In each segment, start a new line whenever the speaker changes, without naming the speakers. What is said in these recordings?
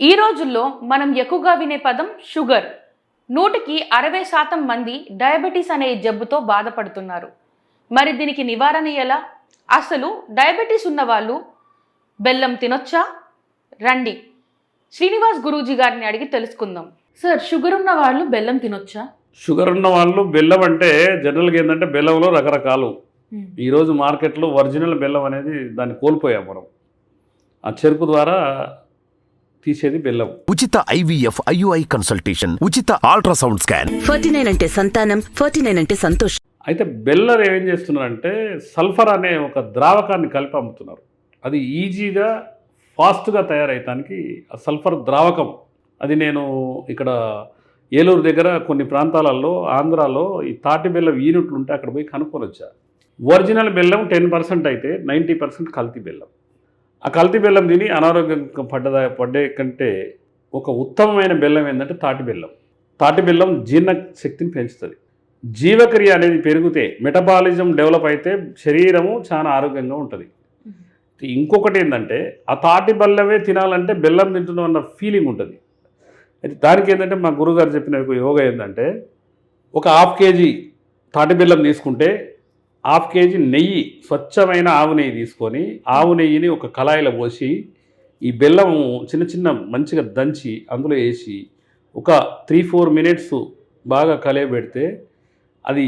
ఈ రోజుల్లో మనం ఎక్కువగా వినే పదం షుగర్. నూటికి అరవై శాతం మంది డయాబెటీస్ అనే జబ్బుతో బాధపడుతున్నారు. మరి దీనికి నివారణ ఎలా? అసలు డయాబెటీస్ ఉన్న వాళ్ళు బెల్లం తినొచ్చా? రండి శ్రీనివాస్ గురూజీ గారిని అడిగి తెలుసుకుందాం. సార్ షుగర్ ఉన్న వాళ్ళు బెల్లం తినొచ్చా?
షుగర్ ఉన్న వాళ్ళు బెల్లం అంటే జనరల్గా ఏంటంటే బెల్లంలో రకరకాలు. ఈరోజు మార్కెట్లో ఒరిజినల్ బెల్లం అనేది దాన్ని కోల్పోయాం మనం. ఆ చెరుకు ద్వారా తీసేది బెల్లం
ఉచిత ఐవీఎఫ్ ఐయుఐ కన్సల్టేషన్ ఉచిత అల్ట్రాసౌండ్ స్కాన్.
ఫార్టీ నైన్ అంటే సంతానం ఫార్టీ నైన్ అంటే సంతోషం.
అయితే బెల్లం ఏం చేస్తున్నారంటే సల్ఫర్ అనే ఒక ద్రావకాన్ని కలిపి అమ్ముతున్నారు. అది ఈజీగా ఫాస్ట్గా తయారయ్యటానికి ఆ సల్ఫర్ ద్రావకం. అది నేను ఇక్కడ ఏలూరు దగ్గర కొన్ని ప్రాంతాలలో ఆంధ్రాలో ఈ తాటి బెల్లం యూనిట్లు ఉంటే అక్కడ పోయి కనుక్కొని వచ్చా ఒరిజినల్ బెల్లం టెన్ పర్సెంట్ అయితే నైంటీ పర్సెంట్ కల్తీ బెల్లం. ఆ కల్తీ బెల్లం తిని అనారోగ్యం పడ్డదా పడ్డే కంటే ఒక ఉత్తమమైన బెల్లం ఏంటంటే తాటి బెల్లం. తాటి బెల్లం జీర్ణ శక్తిని పెంచుతుంది. జీవక్రియ అనేది పెరిగితే మెటబాలిజం డెవలప్ అయితే శరీరము చాలా ఆరోగ్యంగా ఉంటుంది. ఇంకొకటి ఏంటంటే ఆ తాటి బెల్లమే తినాలంటే బెల్లం తింటున్నాం అన్న ఫీలింగ్ ఉంటుంది. అయితే దానికి ఏంటంటే మా గురుగారు చెప్పిన ఒక యోగా ఏంటంటే ఒక హాఫ్ కేజీ తాటి బెల్లం తీసుకుంటే హాఫ్ కేజీ నెయ్యి స్వచ్ఛమైన ఆవు నెయ్యి తీసుకొని ఆవు నెయ్యిని ఒక కళాయిలో పోసి ఈ బెల్లం చిన్న చిన్న మంచిగా దంచి అందులో వేసి ఒక త్రీ ఫోర్ మినిట్స్ బాగా కలయబెడితే అది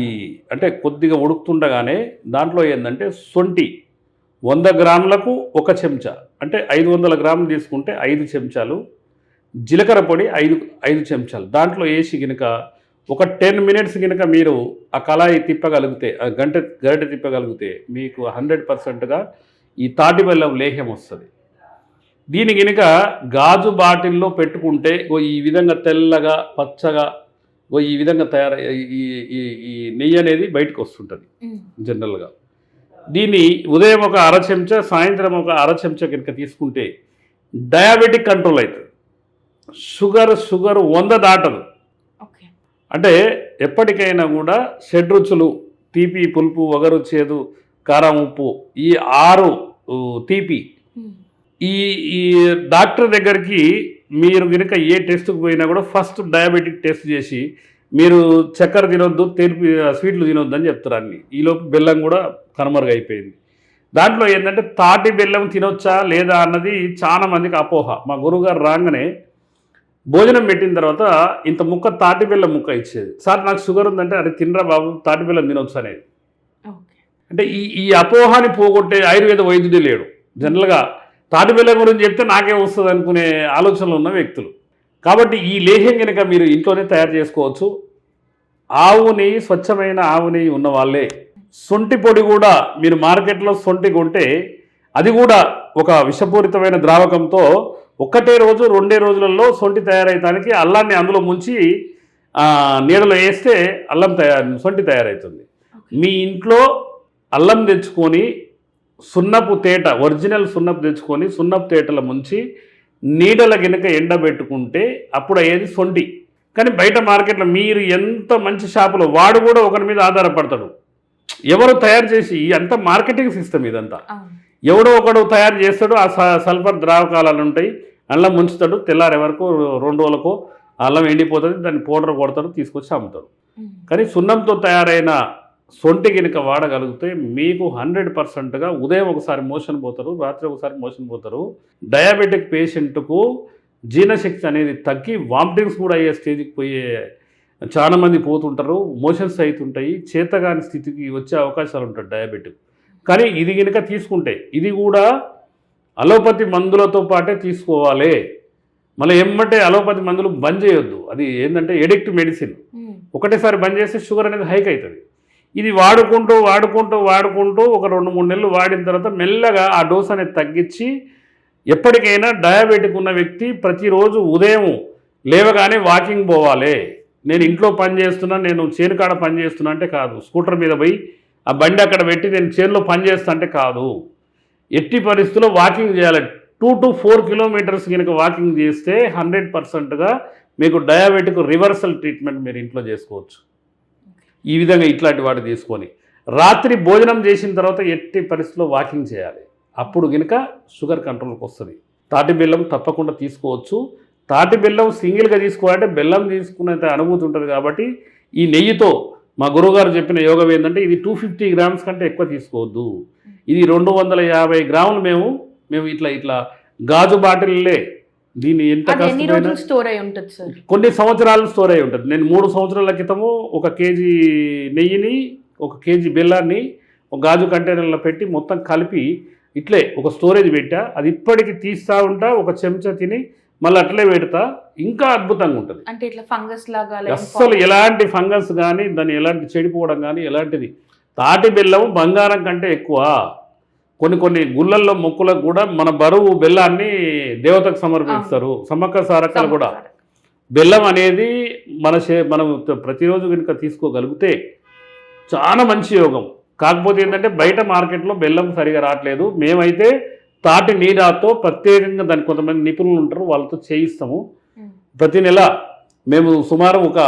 అంటే కొద్దిగా ఉడుకుతుండగానే దాంట్లో ఏంటంటే సొంటి వంద గ్రాములకు ఒక చెంచా అంటే ఐదు వందల గ్రాములు తీసుకుంటే ఐదు చెంచాలు జీలకర్ర పొడి ఐదు ఐదు చెంచాలు. దాంట్లో వేసి కనుక ఒక టెన్ మినిట్స్ గినక మీరు ఆ కళాయి తిప్పగలిగితే ఆ గంట గరిటె తిప్పగలిగితే మీకు హండ్రెడ్ పర్సెంట్గా ఈ తాటి బెల్లం లేహ్యం వస్తుంది. దీని గినక గాజు బాటిల్లో పెట్టుకుంటే ఓ ఈ విధంగా తెల్లగా పచ్చగా ఓ ఈ విధంగా తయారై ఈ ఈ నెయ్యి అనేది బయటకు వస్తుంటుంది జనరల్గా. దీన్ని ఉదయం ఒక అర చెంచా సాయంత్రం ఒక అర చెంచా కనుక తీసుకుంటే డయాబెటిక్ కంట్రోల్ అవుతుంది షుగర్ షుగర్ వంద దాటదు. అంటే ఎప్పటికైనా కూడా షడ్రుచులు తీపి పులుపు వగరు చేదు కారం ఉప్పు ఈ ఆరు తీపి. ఈ ఈ డాక్టర్ దగ్గరికి మీరు కనుక ఏ టెస్ట్కి పోయినా కూడా ఫస్ట్ డయాబెటిక్ టెస్ట్ చేసి మీరు చక్కెర తినొద్దు తెలిపి స్వీట్లు తినొద్దు అని చెప్తారు అన్ని. ఈలోపు బెల్లం కూడా కనుమరుగు అయిపోయింది. దాంట్లో ఏంటంటే తాటి బెల్లం తినొచ్చా లేదా అన్నది చాలా మందికి అపోహ. మా గురువుగారు రాగానే భోజనం పెట్టిన తర్వాత ఇంత ముక్క తాటి బెల్లం ముక్క ఇచ్చేది. సార్ నాకు షుగర్ ఉందంటే అరే తినరా బాబు తాటి బెల్లం తినొచ్చు అనేది. అంటే ఈ ఈ అపోహాని పోగొట్టే ఆయుర్వేద వైద్యుడే లేడు. జనరల్గా తాటి బెల్లం గురించి చెప్తే నాకే వస్తుంది అనుకునే ఆలోచనలు ఉన్న వ్యక్తులు. కాబట్టి ఈ లేహ్యం కనుక మీరు ఇంట్లోనే తయారు చేసుకోవచ్చు. ఆవు నెయ్యి స్వచ్ఛమైన ఆవు నెయ్యి ఉన్న వాళ్ళే. సొంటి పొడి కూడా మీరు మార్కెట్లో సొంటి కొంటే అది కూడా ఒక విషపూరితమైన ద్రావకంతో ఒక్కటే రోజు రెండే రోజులలో సొంటి తయారయ్యడానికి అల్లాన్ని అందులో ముంచి నీడలో వేస్తే అల్లం తయారు సొంటి తయారవుతుంది మీ ఇంట్లో అల్లం తెచ్చుకొని సున్నపు తేట ఒరిజినల్ సున్నపు తెచ్చుకొని సున్నపు తేటల ముంచి నీడల గినక ఎండబెట్టుకుంటే అప్పుడు అయ్యేది సొంటి. కానీ బయట మార్కెట్లో మీరు ఎంత మంచి షాపులో వాడు కూడా ఒకరి మీద ఆధారపడతాడు. ఎవరు తయారు చేసి అంతా మార్కెటింగ్ సిస్టమ్ ఇదంతా. ఎవడో ఒకడు తయారు చేస్తాడు ఆ సల్ఫర్ ద్రావకాలు ఉంటాయి. అల్లం ముంచుతాడు తెల్లారే వరకు రెండు రోజులకు అల్లం ఎండిపోతుంది దాన్ని పౌడర్ కొడతాడు తీసుకొచ్చి అమ్ముతాడు. కానీ సున్నంతో తయారైన సొంటి గినక వాడగలిగితే మీకు హండ్రెడ్ పర్సెంట్గా ఉదయం ఒకసారి మోషన్ పోతారు రాత్రి ఒకసారి మోషన్ పోతారు. డయాబెటిక్ పేషెంట్కు జీర్ణశక్తి అనేది తగ్గి వామిటింగ్స్ కూడా అయ్యే స్టేజ్కి పోయే చాలా మంది పోతుంటారు. మోషన్స్ అవుతుంటాయి చేతగాని స్థితికి వచ్చే అవకాశాలు ఉంటాయి డయాబెటిక్. కానీ ఇది కనుక తీసుకుంటే ఇది కూడా అలోపతి మందులతో పాటే తీసుకోవాలి. మళ్ళీ ఎమ్మటే అలోపతి మందులు బంద్ చేయొద్దు. అది ఏంటంటే ఎడిక్ట్ మెడిసిన్. ఒకటేసారి బంద్ చేస్తే షుగర్ అనేది హైక్ అవుతుంది. ఇది వాడుకుంటూ వాడుకుంటూ వాడుకుంటూ ఒక రెండు మూడు నెలలు వాడిన తర్వాత మెల్లగా ఆ డోస్ అనేది తగ్గించి ఎప్పటికైనా డయాబెటిక్ ఉన్న వ్యక్తి ప్రతిరోజు ఉదయం లేవగానే వాకింగ్ పోవాలి. నేను ఇంట్లో పని చేస్తున్నా నేను చేను కాడ పని చేస్తున్నా అంటే కాదు. స్కూటర్ మీద పోయి ఆ బండి అక్కడ పెట్టి నేను చేనులో పని కాదు. ఎట్టి పరిస్థితుల్లో వాకింగ్ చేయాలి. టూ టు ఫోర్ కిలోమీటర్స్ కనుక వాకింగ్ చేస్తే హండ్రెడ్ పర్సెంట్గా మీకు డయాబెటిక్ రివర్సల్ ట్రీట్మెంట్ మీరు ఇంట్లో చేసుకోవచ్చు. ఈ విధంగా ఇట్లాంటి వాటి తీసుకొని రాత్రి భోజనం చేసిన తర్వాత ఎట్టి పరిస్థితుల్లో వాకింగ్ చేయాలి. అప్పుడు కనుక షుగర్ కంట్రోల్కి వస్తుంది. తాటి బెల్లం తప్పకుండా తీసుకోవచ్చు. తాటి బెల్లం సింగిల్గా తీసుకోవాలంటే బెల్లం తీసుకునేంత అనుభూతి ఉంటుంది కాబట్టి ఈ నెయ్యితో మా గురువుగారు చెప్పిన యోగం ఏంటంటే ఇది టూ ఫిఫ్టీ గ్రామ్స్ కంటే ఎక్కువ తీసుకోవద్దు. ఇది రెండు వందల యాభై గ్రాములు మేము మేము ఇట్లా ఇట్లా గాజు బాటిల్లే. దీన్ని ఎంత కొన్ని సంవత్సరాలు స్టోర్ అయి ఉంటుంది. నేను మూడు సంవత్సరాల క్రితము ఒక కేజీ నెయ్యిని ఒక కేజీ బెల్లాన్ని ఒక గాజు కంటైనర్లో పెట్టి మొత్తం కలిపి ఇట్లే ఒక స్టోరేజ్ పెట్టా. అది ఇప్పటికి తీస్తా ఉంటా ఒక చెంచా తిని మళ్ళీ అట్లే పెడతా ఇంకా అద్భుతంగా ఉంటుంది.
అంటే ఇట్లా ఫంగస్ లాగా
అస్సలు ఎలాంటి ఫంగస్ కానీ దాన్ని ఎలాంటి చెడిపోవడం కానీ ఎలాంటిది. తాటి బెల్లం బంగారం కంటే ఎక్కువ. కొన్ని కొన్ని గుళ్ళల్లో మొక్కులకు కూడా మన బరువు బెల్లాన్ని దేవతకు సమర్పిస్తారు. సమ్మక్క సారక్కలు కూడా. బెల్లం అనేది మన మనం ప్రతిరోజు కనుక తీసుకోగలిగితే చాలా మంచి యోగం. కాకపోతే ఏంటంటే బయట మార్కెట్లో బెల్లం సరిగా రావట్లేదు. మేమైతే తాటి నీరాతో ప్రత్యేకంగా దానికి కొంతమంది నిపుణులు ఉంటారు వాళ్ళతో చేయిస్తాము. ప్రతి నెల మేము సుమారు ఒక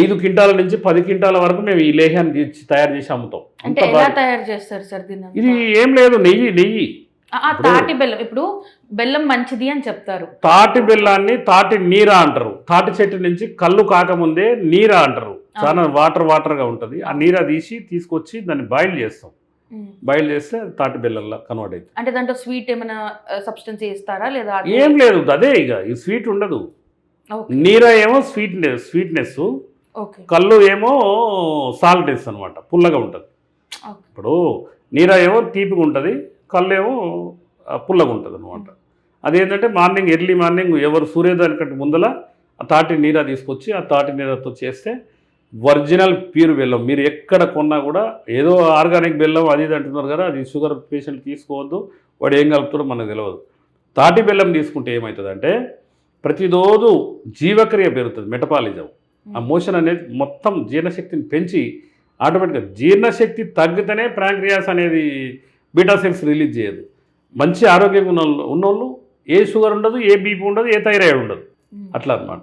ఐదు క్వింటాల నుంచి పది క్వింటాల వరకు మేము ఈ లేహ్యాన్ని తయారు చేసి అమ్ముతాం. ఇది ఏం లేదు నెయ్యి నెయ్యి.
తాటి బెల్లం ఇప్పుడు బెల్లం మంచిది అని చెప్తారు.
తాటి బెల్లాన్ని తాటి నీరా అంటారు. తాటి చెట్టు నుంచి కళ్ళు కాకముందే నీరా అంటారు. చాలా వాటర్ వాటర్గా ఉంటుంది. ఆ నీరా తీసి తీసుకొచ్చి దాన్ని బాయిల్ చేస్తాం. బాయిల్ చేస్తే తాటి బెల్లంలా కన్వర్ట్ అవుతుంది.
అంటే దాంట్లో స్వీట్ ఏమైనా సబ్స్టెన్స్ ఇస్తారా లేదా
ఏం లేదు అదే ఇక ఈ స్వీట్ ఉండదు. నీరా ఏమో స్వీట్నెస్ స్వీట్నెస్ కళ్ళు ఏమో సాల్ట్నెస్ అనమాట పుల్లగా ఉంటుంది. ఇప్పుడు నీరా ఏమో తీపిగా ఉంటుంది కళ్ళు ఏమో పుల్లగా ఉంటుంది అనమాట అదేంటంటే మార్నింగ్ ఎర్లీ మార్నింగ్ ఎవరు సూర్యోదయం కంటే ముందల ఆ తాటి నీరా తీసుకొచ్చి ఆ తాటి నీరాతో చేస్తే ఒరిజినల్ ప్యూర్ బెల్లం. మీరు ఎక్కడ కొన్నా కూడా ఏదో ఆర్గానిక్ బెల్లం అది ఇది అంటున్నారు కదా అది షుగర్ పేషెంట్ తీసుకోవద్దు వాడు ఏం కలుపుతాడో మనకు తెలియదు తాటి బెల్లం తీసుకుంటే ఏమవుతుందంటే ప్రతిరోజు జీవక్రియ పెరుగుతుంది మెటపాలిజం ఆ మోషన్ అనేది మొత్తం జీర్ణశక్తిని పెంచి ఆటోమేటిక్గా జీర్ణశక్తి తగ్గితేనే ప్రాంక్రియాస్ అనేది బీటా సెల్స్ రిలీజ్ చేయదు. మంచి ఆరోగ్యంగా ఉన్న ఉన్నోళ్ళు ఏ షుగర్ ఉండదు ఏ బీపీ ఉండదు ఏ థైరాయిడ్ ఉండదు. అట్లా అన్నమాట.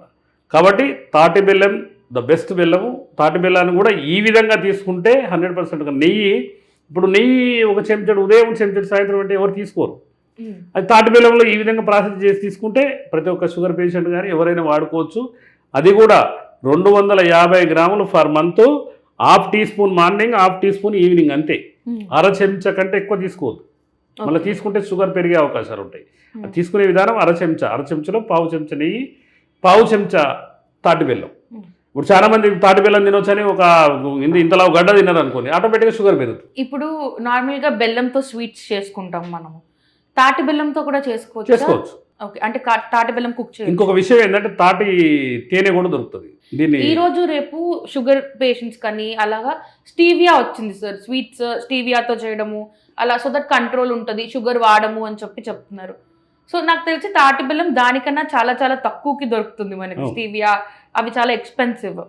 కాబట్టి తాటి బెల్లం ద బెస్ట్ బెల్లము తాటి బెల్లాన్ని కూడా ఈ విధంగా తీసుకుంటే హండ్రెడ్ పర్సెంట్ నెయ్యి ఇప్పుడు నెయ్యి ఒక చెంచడు ఉదయం చెంచడు సాయంత్రం అంటే ఎవరు తీసుకోరు. అది తాటి బెల్లంలో ఈ విధంగా ప్రాసెస్ చేసి తీసుకుంటే ప్రతి ఒక్క షుగర్ పేషెంట్ కానీ ఎవరైనా వాడుకోవచ్చు అది కూడా రెండు వందల యాభై గ్రాములు for month half teaspoon morning half teaspoon evening అంతే. అర చెంచా కంటే ఎక్కువ తీసుకోవద్దు మళ్ళీ. తీసుకుంటే షుగర్ పెరిగే అవకాశాలు ఉంటాయి తీసుకునే విధానం అర చెంచా అర చెంచాలో పావు చెంచా నెయ్యి పావు చెంచా తాటి బెల్లం. ఇప్పుడు చాలా మంది తాటి బెల్లం తినొచ్చని ఒక ఇంత ఇంతలా గడ్డ తిన్నారు అనుకోండి ఆటోమేటిక్గా షుగర్ పెరుగుతుంది.
ఇప్పుడు నార్మల్గా బెల్లంతో స్వీట్స్ చేసుకుంటాం మనము. తాటి బెల్లంతో కూడా చేసుకోవచ్చు?
చేసుకోవచ్చు.
ఓకే అంటే తాటి బెల్లం కుక్ చేయాలి
ఇంకొక విషయం ఏంటంటే తాటి తేనె కూడా దొరుకుతుంది. దీన్ని
ఈ రోజు రేపు షుగర్ పేషెంట్స్ కానీ అలాగా స్టీవియా వచ్చింది సార్ స్వీట్స్ స్టీవియాతో చేయడము అలా సో దట్ కంట్రోల్ ఉంటుంది షుగర్ వాడము అని చెప్పి చెప్తున్నారు. సో నాకు తెలిసి తాటి బెల్లం దానికన్నా చాలా చాలా తక్కువకి దొరుకుతుంది మనకి. స్టీవియా. అవి చాలా ఎక్స్పెన్సివ్.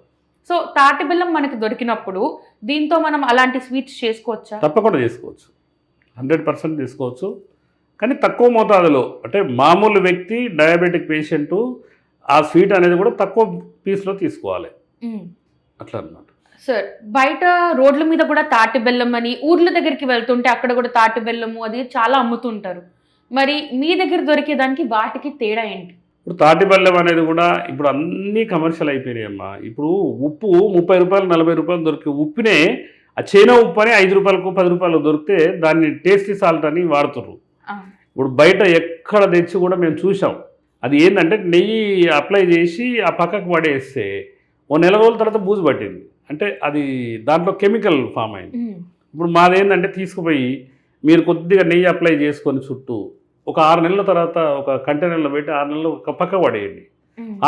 సో తాటి బెల్లం మనకి దొరికినప్పుడు దీంతో మనం అలాంటి స్వీట్స్ చేసుకోవచ్చా?
తప్పకుండా చేసుకోవచ్చు. హండ్రెడ్ పర్సెంట్ తీసుకోవచ్చు కానీ తక్కువ మోతాదులో అంటే మామూలు వ్యక్తి డయాబెటిక్ పేషెంటు ఆ స్వీట్ అనేది కూడా తక్కువ పీస్లో తీసుకోవాలి. అట్లా అన్నమాట.
సార్ బయట రోడ్ల మీద కూడా తాటి బెల్లం అని ఊర్ల దగ్గరికి వెళ్తుంటే అక్కడ కూడా తాటి బెల్లము అది చాలా అమ్ముతుంటారు. మరి మీ దగ్గర దొరికేదానికి వాటికి తేడా ఏంటి?
ఇప్పుడు తాటి బెల్లం అనేది కూడా ఇప్పుడు అన్నీ కమర్షియల్ అయిపోయినాయి అమ్మా. ఇప్పుడు ఉప్పు ముప్పై రూపాయలు నలభై రూపాయలు దొరికే ఉప్పునే ఆ చైనా ఉప్పు అని ఐదు రూపాయలకు పది రూపాయలు దొరికితే దాన్ని టేస్టీ సాల్ట్ అని వాడుతుర్రు. ఇప్పుడు బయట ఎక్కడ తెచ్చి కూడా మేము చూసాం అది ఏంటంటే నెయ్యి అప్లై చేసి ఆ పక్కకు పడేస్తే ఓ నెల రోజుల తర్వాత బూజు పట్టింది. అంటే అది దాంట్లో కెమికల్ ఫామ్ అయింది. ఇప్పుడు మాదేంటంటే తీసుకుపోయి మీరు కొద్దిగా నెయ్యి అప్లై చేసుకొని చుట్టూ ఒక ఆరు నెలల తర్వాత ఒక కంటైనర్లో పెట్టి ఆరు నెలలు ఒక పక్క పడేయండి.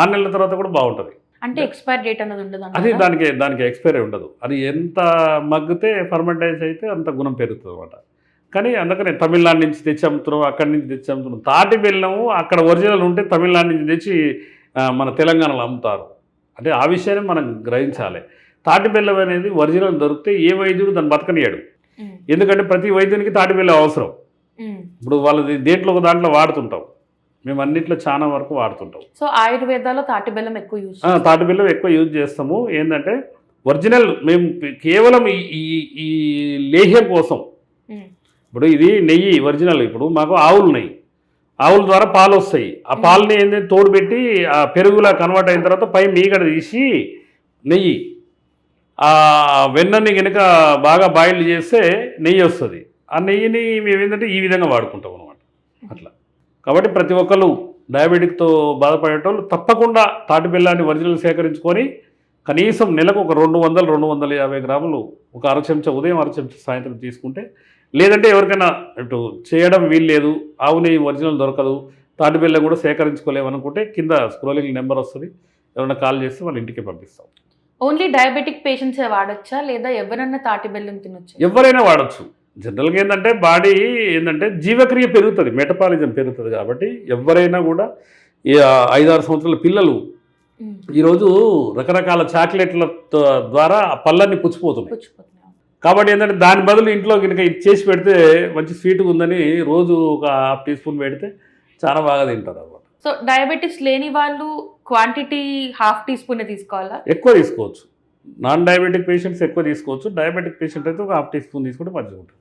ఆరు నెలల తర్వాత కూడా బాగుంటుంది.
అంటే ఎక్స్పైర్ డేట్ అన్నది ఉండదు
అది? దానికి దానికి ఎక్స్పైరీ ఉండదు. అది ఎంత మగ్గితే ఫర్మెంటైజ్ అయితే అంత గుణం పెరుగుతుంది అనమాట కానీ అందుకనే తమిళనాడు నుంచి తెచ్చి అమ్ముతున్నాం అక్కడి నుంచి తెచ్చి అమ్ముతున్నాం. తాటి బెల్లము అక్కడ ఒరిజినల్ ఉంటే తమిళనాడు నుంచి తెచ్చి మన తెలంగాణలో అమ్ముతారు. అంటే ఆ విషయాన్ని మనం గ్రహించాలి. తాటి బెల్లం అనేది ఒరిజినల్ దొరికితే ఏ వైద్యుడు దాన్ని బతకనియాడు. ఎందుకంటే ప్రతి వైద్యునికి తాటి బెల్లం అవసరం. ఇప్పుడు వాళ్ళది దేంట్లో ఒక దాంట్లో వాడుతుంటాం. మేము అన్నిట్లో చాలా వరకు వాడుతుంటాం.
సో ఆయుర్వేదాలో తాటి బెల్లం ఎక్కువ యూజ్
తాటి బెల్లం ఎక్కువ యూజ్ చేస్తాము. ఏంటంటే ఒరిజినల్ మేము కేవలం ఈ ఈ లేహ్యం కోసం. ఇప్పుడు ఇది నెయ్యి ఒరిజినల్. ఇప్పుడు మాకు ఆవులు నెయ్యి ఆవుల ద్వారా పాలు వస్తాయి. ఆ పాలని ఏంటంటే తోడు పెట్టి ఆ పెరుగులా కన్వర్ట్ అయిన తర్వాత పై మీగడ తీసి నెయ్యి. ఆ వెన్నని కనుక బాగా బాయిల్ చేస్తే నెయ్యి వస్తుంది. ఆ నెయ్యిని మేము ఏంటంటే ఈ విధంగా వాడుకుంటాం అనమాట అట్లా. కాబట్టి ప్రతి ఒక్కరు డయాబెటిక్తో బాధపడేటోళ్ళు తప్పకుండా తాటి బెల్లాన్ని ఒరిజినల్ సేకరించుకొని కనీసం నెలకు ఒక రెండు వందలు రెండు వందల యాభై గ్రాములు ఒక అర చెంచా ఉదయం అరచెంచ సాయంత్రం తీసుకుంటే లేదంటే ఎవరికైనా ఇటు చేయడం వీల్లేదు ఆవు నెయ్యి ఒరిజినల్ దొరకదు తాటి బెల్లం కూడా సేకరించుకోలేమనుకుంటే కింద స్క్రోలింగ్ నెంబర్ వస్తుంది. ఎవరైనా కాల్ చేస్తే వాళ్ళ ఇంటికి పంపిస్తాం.
ఓన్లీ డయాబెటిక్ పేషెంట్స్ వాడొచ్చా? లేదా ఎవరన్నా తాటి బెల్లం తినొచ్చా?
ఎవరైనా వాడచ్చు. జనరల్గా ఏంటంటే బాడీ ఏంటంటే జీవక్రియ పెరుగుతుంది మెటపాలిజం పెరుగుతుంది కాబట్టి ఎవరైనా కూడా ఈ ఐదారు సంవత్సరాల పిల్లలు. ఈరోజు రకరకాల చాక్లెట్ల ద్వారా ఆ పళ్ళన్ని పుచ్చిపోతున్నాయి.
పుచ్చిపోతున్నాం.
కాబట్టి ఏంటంటే దాని బదులు ఇంట్లో కనుక ఇది చేసి పెడితే మంచి స్వీట్గా ఉందని రోజు ఒక హాఫ్ టీ స్పూన్ పెడితే చాలా బాగా తింటారు
సో డయాబెటిస్ లేని వాళ్ళు క్వాంటిటీ హాఫ్ టీ స్పూన్ తీసుకోవాలా?
ఎక్కువ తీసుకోవచ్చు. నాన్ డయాబెటిక్ పేషెంట్స్ ఎక్కువ తీసుకోవచ్చు. డయాబెటిక్ పేషెంట్ అయితే ఒక హాఫ్ టీ స్పూన్ తీసుకుంటే మంచిగా ఉంటుంది.